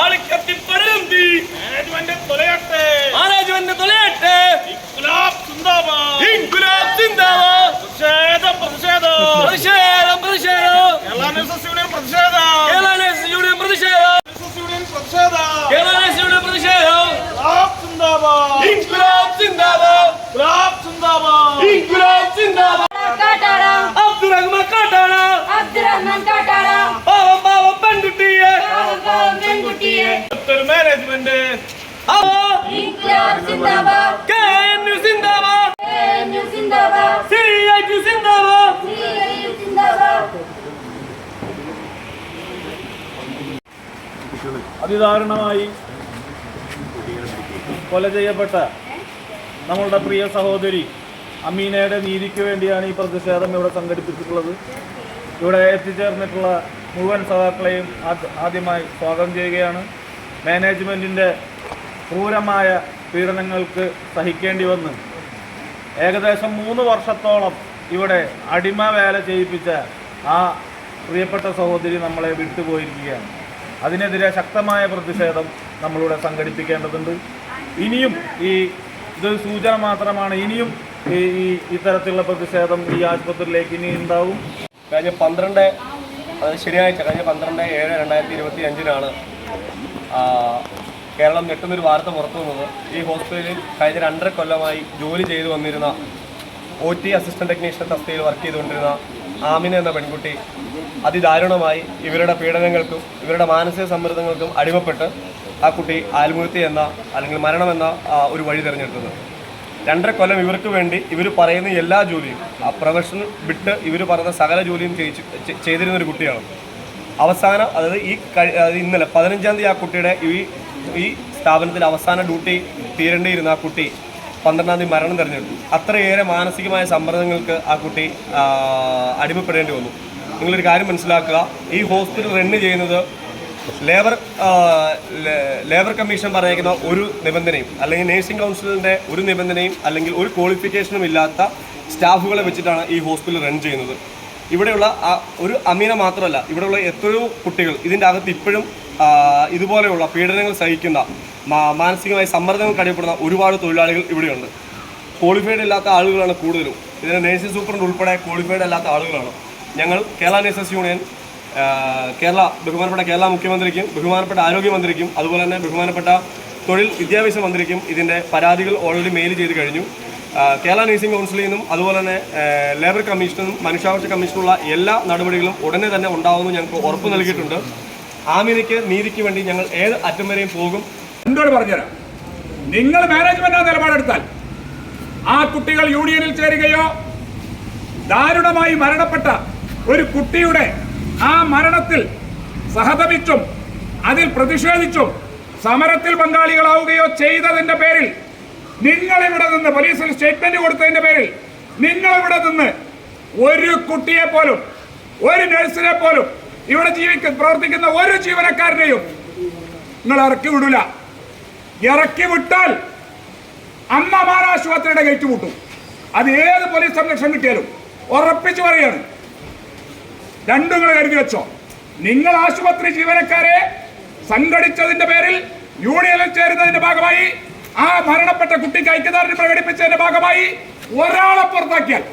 ആളിക്കത്തിപ്പടരും തീ മാനേജ്മെന്റ് തൊലയട്ടെ. മാനേജ്മെന്റ് തൊലയട്ടെ. ഇൻകുലാബ് സിന്ദാബാദ്. ഇൻകുലാബ് സിന്ദാബാദ്. സിന്ദാബാദ്. അതിദാരുണമായി കൊല ചെയ്യപ്പെട്ട നമ്മളുടെ പ്രിയ സഹോദരി അമീനയുടെ നീതിക്ക് വേണ്ടിയാണ് ഈ പ്രതിഷേധം ഇവിടെ സംഘടിപ്പിച്ചിട്ടുള്ളത്. ഇവിടെ എത്തിച്ചേർന്നിട്ടുള്ള മുഴുവൻ സഹാക്കളെയും ആദ്യമായി സ്വാഗതം ചെയ്യുകയാണ്. മാനേജ്മെന്റിന്റെ ക്രൂരമായ പീഡനങ്ങൾക്ക് സഹിക്കേണ്ടി വന്ന്. ഏകദേശം മൂന്ന് വർഷത്തോളം ഇവിടെ അടിമ വേല ചെയ്യിപ്പിച്ച ആ പ്രിയപ്പെട്ട സഹോദരി നമ്മളെ വിട്ടുപോയിരിക്കുകയാണ്. അതിനെതിരെ ശക്തമായ പ്രതിഷേധം നമ്മളിവിടെ സംഘടിപ്പിക്കേണ്ടതുണ്ട്. ഇനിയും ഈ ഇത് സൂചന മാത്രമാണ്. ഇനിയും ഈ ഇത്തരത്തിലുള്ള പ്രതിഷേധം ഈ ആശുപത്രിയിലേക്ക് ഇനി ഉണ്ടാവും. കഴിഞ്ഞ പന്ത്രണ്ട് ശനിയാഴ്ച കഴിഞ്ഞ പന്ത്രണ്ട് ഏഴ് രണ്ടായിരത്തി ഇരുപത്തി അഞ്ചിനാണ് കേരളം ഞെട്ടുന്നൊരു വാർത്ത പുറത്തു വന്നത്. ഈ ഹോസ്പിറ്റലിൽ കഴിഞ്ഞ രണ്ടര കൊല്ലമായി ജോലി ചെയ്തു വന്നിരുന്ന ഒ ടി അസിസ്റ്റന്റ് ടെക്നീഷ്യൻ തസ്തിയിൽ വർക്ക് ചെയ്തുകൊണ്ടിരുന്ന ആമിന എന്ന പെൺകുട്ടി അതിദാരുണമായി ഇവരുടെ പീഡനങ്ങൾക്കും ഇവരുടെ മാനസിക സമ്മർദ്ദങ്ങൾക്കും അടിമപ്പെട്ട് ആ കുട്ടി ആത്മഹത്യ എന്ന അല്ലെങ്കിൽ മരണമെന്ന ഒരു വഴി തിരഞ്ഞെടുത്തത്. രണ്ടര കൊല്ലം ഇവർക്ക് വേണ്ടി ഇവർ പറയുന്ന എല്ലാ ജോലിയും ആ പ്രൊഫഷൻ വിട്ട് ഇവർ പറയുന്ന സകല ജോലിയും ചെയ്തിരുന്ന ഒരു കുട്ടിയാണ്. അവസാനം അതായത് ഈ ഇന്നലെ പതിനഞ്ചാം തീയതി ആ കുട്ടിയുടെ ഈ ഈ സ്ഥാപനത്തിൽ അവസാന ഡ്യൂട്ടി തീരേണ്ടിയിരുന്ന ആ കുട്ടി പന്ത്രണ്ടാം തീയതി മരണം തിരഞ്ഞെടുത്തു. അത്രയേറെ മാനസികമായ സമ്മർദ്ദങ്ങൾക്ക് ആ കുട്ടി അടിമപ്പെടേണ്ടി വന്നു. നിങ്ങളൊരു കാര്യം മനസ്സിലാക്കുക ഈ ഹോസ്പിറ്റൽ റണ്ണ് ചെയ്യുന്നത് ലേബർ ലേബർ കമ്മീഷൻ പറഞ്ഞേക്കുന്ന ഒരു നിബന്ധനയും അല്ലെങ്കിൽ നേഴ്സിംഗ് കൗൺസിലിന്റെ ഒരു നിബന്ധനയും അല്ലെങ്കിൽ ഒരു ക്വാളിഫിക്കേഷനും ഇല്ലാത്ത സ്റ്റാഫുകളെ വെച്ചിട്ടാണ് ഈ ഹോസ്പിറ്റൽ റൺ ചെയ്യുന്നത്. ഇവിടെയുള്ള ആ ഒരു അമീന മാത്രമല്ല ഇവിടെയുള്ള എത്രയോ കുട്ടികൾ ഇതിന്റെ അകത്ത് ഇപ്പോഴും ഇതുപോലെയുള്ള പീഡനങ്ങൾ സഹിക്കുന്ന മാനസികമായി സമ്മർദ്ദങ്ങൾ കഴിയപ്പെടുന്ന ഒരുപാട് തൊഴിലാളികൾ ഇവിടെയുണ്ട്. ക്വാളിഫൈഡ് ഇല്ലാത്ത ആളുകളാണ് കൂടുതലും. ഇതിന് നേഴ്സിംഗ് സൂപ്രണ്ട് ഉൾപ്പെടെ ക്വാളിഫൈഡ് അല്ലാത്ത ആളുകളാണ്. ഞങ്ങൾ കേരള നേഴ്സസ് യൂണിയൻ കേരള ബഹുമാനപ്പെട്ട കേരള മുഖ്യമന്ത്രിക്കും ബഹുമാനപ്പെട്ട ആരോഗ്യമന്ത്രിക്കും അതുപോലെ തന്നെ ബഹുമാനപ്പെട്ട തൊഴിൽ വിദ്യാഭ്യാസ മന്ത്രിക്കും ഇതിന്റെ പരാതികൾ ഓൾറെഡി മെയിൽ ചെയ്ത് കഴിഞ്ഞു. കേരള നഴ്സിംഗ് കൗൺസിലിൽ നിന്നും അതുപോലെ തന്നെ ലേബർ കമ്മീഷനും മനുഷ്യാവകാശ കമ്മീഷനുള്ള എല്ലാ നടപടികളും ഉടനെ തന്നെ ഉണ്ടാവുമെന്ന് ഞങ്ങൾക്ക് ഉറപ്പ് നൽകിയിട്ടുണ്ട്. ആമിനയ്ക്ക് നീതിക്ക് വേണ്ടി ഞങ്ങൾ ഏത് അറ്റം വരെയും പോകും. എന്നോട് പറഞ്ഞുതരാം? നിങ്ങൾ മാനേജ്മെന്റ് ആ നിലപാടെടുത്താൽ ആ കുട്ടികൾ യൂണിയനിൽ ചേരുകയോ ദാരുണമായി മരണപ്പെട്ട ഒരു കുട്ടിയുടെ ആ മരണത്തിൽ സഹതപിച്ചും അതിൽ പ്രതിഷേധിച്ചും സമരത്തിൽ പങ്കാളികളാവുകയോ ചെയ്തതിന്റെ പേരിൽ നിങ്ങൾ ഇവിടെ നിന്ന് പോലീസിൽ സ്റ്റേറ്റ്മെന്റ് കൊടുത്തതിന്റെ പേരിൽ നിങ്ങൾ ഇവിടെ നിന്ന് ഒരു കുട്ടിയെ പോലും ഒരു നഴ്സിനെ പോലും ഇവിടെ ജീവിക്ക പ്രവർത്തിക്കുന്ന ഒരു ജീവനക്കാരനെയും നിങ്ങൾ ഇറക്കി വിടൂല. ഇറക്കി വിട്ടാൽ അമ്മ മാനാശുപത്രിയുടെ ഗേറ്റ് അത് ഏത് പോലീസ് സംരക്ഷണം കിട്ടിയാലും ഉറപ്പിച്ചു പറയാണ്. രണ്ടും നിങ്ങൾ കരുതി വെച്ചോ. നിങ്ങൾ ആശുപത്രി ജീവനക്കാരെ സംഘടിച്ചതിന്റെ പേരിൽ യൂണിയനിൽ ചേരുന്നതിന്റെ ഭാഗമായി ആ മരണപ്പെട്ട കുട്ടിക്ക് ഐക്യദാർഢ്യം പ്രകടിപ്പിച്ചതിന്റെ ഭാഗമായി ഒരാളെ പുറത്താക്കിയാൽ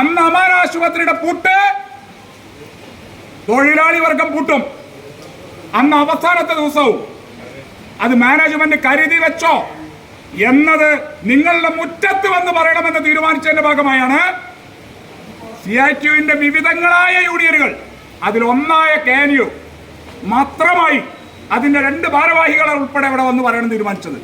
അന്ന് അമാൻ ആശുപത്രിയുടെ പൂട്ട് തൊഴിലാളി വർഗം പൂട്ടും. അന്ന് അവസാനത്തെ ദിവസവും അത് മാനേജ്മെന്റ് കരുതി വെച്ചോ എന്നത് നിങ്ങളുടെ മുറ്റത്ത് വന്ന് പറയണമെന്ന് തീരുമാനിച്ചതിന്റെ ഭാഗമായാണ് സി ഐ ടിയുവിന്റെ വിവിധങ്ങളായ യൂണിയനുകൾ. അതിലൊന്നായ കെ എൻ യു മാത്രമായി അതിന്റെ രണ്ട് ഭാരവാഹികളെ ഉൾപ്പെടെ ഇവിടെ വന്ന് പറയണം തീരുമാനിച്ചത്.